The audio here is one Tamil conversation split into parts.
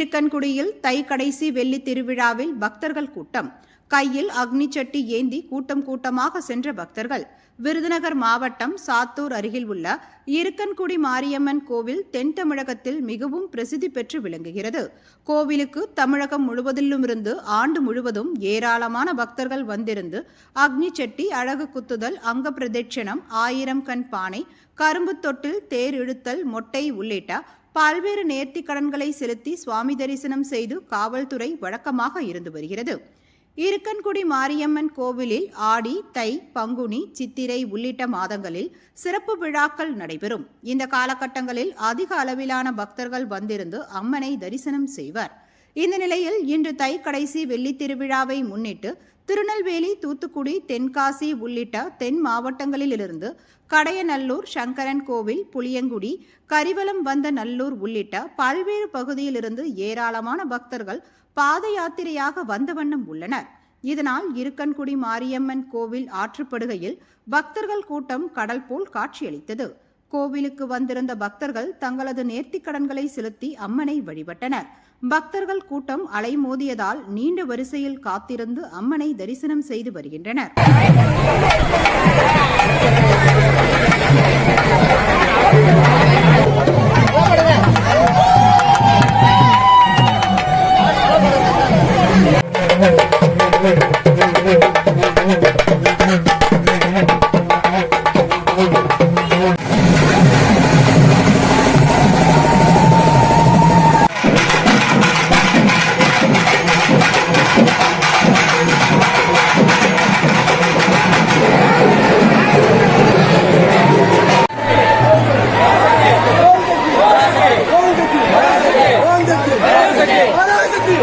இருக்கன்குடியில் தை கடைசி வெள்ளி திருவிழாவில் பக்தர்கள் கூட்டம். கையில் அக்னி சட்டி ஏந்தி கூட்டம் கூட்டமாக சென்ற பக்தர்கள். விருதுநகர் மாவட்டம் சாத்தூர் அருகில் உள்ள இருக்கன்குடி மாரியம்மன் கோவில் தென் தமிழகத்தில் மிகவும் பிரசித்தி பெற்று விளங்குகிறது. கோவிலுக்கு தமிழகம் முழுவதிலுமிருந்து ஆண்டு முழுவதும் ஏராளமான பக்தர்கள் வந்திருந்து அக்னி சட்டி அழகு குத்துதல் அங்க பிரதட்சணம் ஆயிரம் கண் பானை கரும்பு தொட்டில் தேர் இழுத்தல் மொட்டை உள்ளிட்ட பல்வேறு நேர்த்தி கடன்களை செலுத்தி சுவாமி தரிசனம் செய்து காவல்துறை வழக்கமாக இருந்து வருகிறது. இருக்கன்குடி மாரியம்மன் கோவிலில் ஆடி தை பங்குனி சித்திரை உள்ளிட்ட மாதங்களில் சிறப்பு விழாக்கள் நடைபெறும். இந்த காலகட்டங்களில் அதிக அளவிலான பக்தர்கள் வந்திருந்து அம்மனை தரிசனம் செய்வர். இந்த நிலையில் இன்று தை கடைசி வெள்ளி திருவிழாவை முன்னிட்டு திருநெல்வேலி தூத்துக்குடி தென்காசி உள்ளிட்ட தென் மாவட்டங்களிலிருந்து கடையநல்லூர் சங்கரன் கோவில் புளியங்குடி கரிவலம் வந்த நல்லூர் உள்ளிட்ட பல்வேறு பகுதியிலிருந்து ஏராளமான பக்தர்கள் பாத யாத்திரையாக வந்த வண்ணம் உள்ளனர். இதனால் இருக்கன்குடி மாரியம்மன் கோவில் ஆற்றுப்படுகையில் பக்தர்கள் கூட்டம் கடல் போல் காட்சியளித்தது. கோவிலுக்கு வந்திருந்த பக்தர்கள் தங்களது நேர்த்திக் கடன்களை செலுத்தி அம்மனை வழிபட்டனர். பக்தர்கள் கூட்டம் அலைமோதியதால் நீண்ட வரிசையில் காத்திருந்து அம்மனை தரிசனம் செய்து வருகின்றனர்.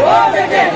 Thank you.